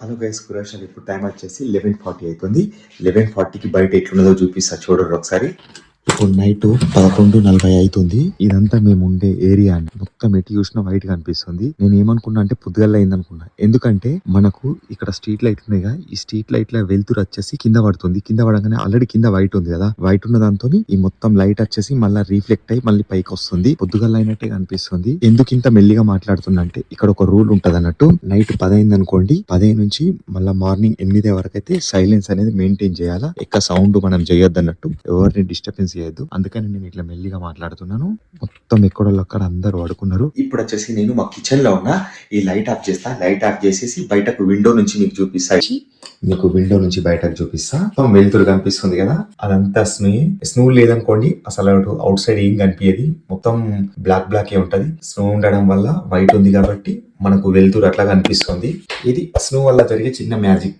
Hello guys కురాషన్ ఇప్పుడు time వచ్చేసి eleven forty అవుతుంది లెవెన్ ఫార్టీకి బయట ఎట్లున్నదో చూపిస్తా చూడరు ఒకసారి. ఇప్పుడు నైట్ పదకొండు నలభై అవుతుంది ఇదంతా మేము ఉండే ఏరియా అండి. మొత్తం ఎటు చూసినా వైట్ కనిపిస్తుంది. నేను ఏమనుకున్నా అంటే పొద్దుగల అయింది అనుకున్నా ఎందుకంటే మనకు ఇక్కడ స్ట్రీట్ లైట్ ఉన్నాయిగా ఈ స్ట్రీట్ లైట్లో వెళ్తురు వచ్చేసి కింద పడుతుంది. కింద పడగానే ఆల్రెడీ కింద వైట్ ఉంది కదా. వైట్ ఉన్న దాంతో ఈ మొత్తం లైట్ వచ్చేసి మళ్ళీ రిఫ్లెక్ట్ అయ్యి మళ్ళీ పైకి వస్తుంది. పొద్దుగల్ల అయినట్టే అనిపిస్తుంది ఎందుకు ఇంత మెల్లిగా మాట్లాడుతున్నా అంటే ఇక్కడ ఒక రూల్ ఉంటది అన్నట్టు. నైట్ పదైంది అనుకోండి పదై నుంచి మళ్ళీ మార్నింగ్ ఎనిమిది వరకు అయితే సైలెన్స్ అనేది మెయింటైన్ చేయాలా? ఎక్క సౌండ్ మనం చేయొద్దన్నట్టు. ఎవరిని డిస్టర్బెన్స్ చేయొద్దు. అందుకని నేను ఇట్లా మెల్లిగా మాట్లాడుతున్నాను. మొత్తం ఎక్కడోళ్ళు అక్కడ అందరూ పడుకున్నారు. ఇప్పుడు వచ్చేసి నేను మా కిచెన్లో ఉన్న ఈ లైట్ ఆఫ్ చేస్తా. లైట్ ఆఫ్ చేసేసి బయటకు విండో నుంచి మీకు చూపిస్తా. మీకు విండో నుంచి బయటకు చూపిస్తా. మొత్తం వెలుతురు కనిపిస్తుంది కదా? అదంతా స్నూ స్నూ లేదనుకోండి అసలు అవుట్ సైడ్ ఏం కనిపించేది మొత్తం బ్లాక్ బ్లాక్ ఏ ఉంటది. స్నో ఉండడం వల్ల వైట్ ఉంది కాబట్టి మనకు వెలుతురు అట్లా కనిపిస్తుంది. ఇది స్నో వల్ల జరిగే చిన్న మ్యాజిక్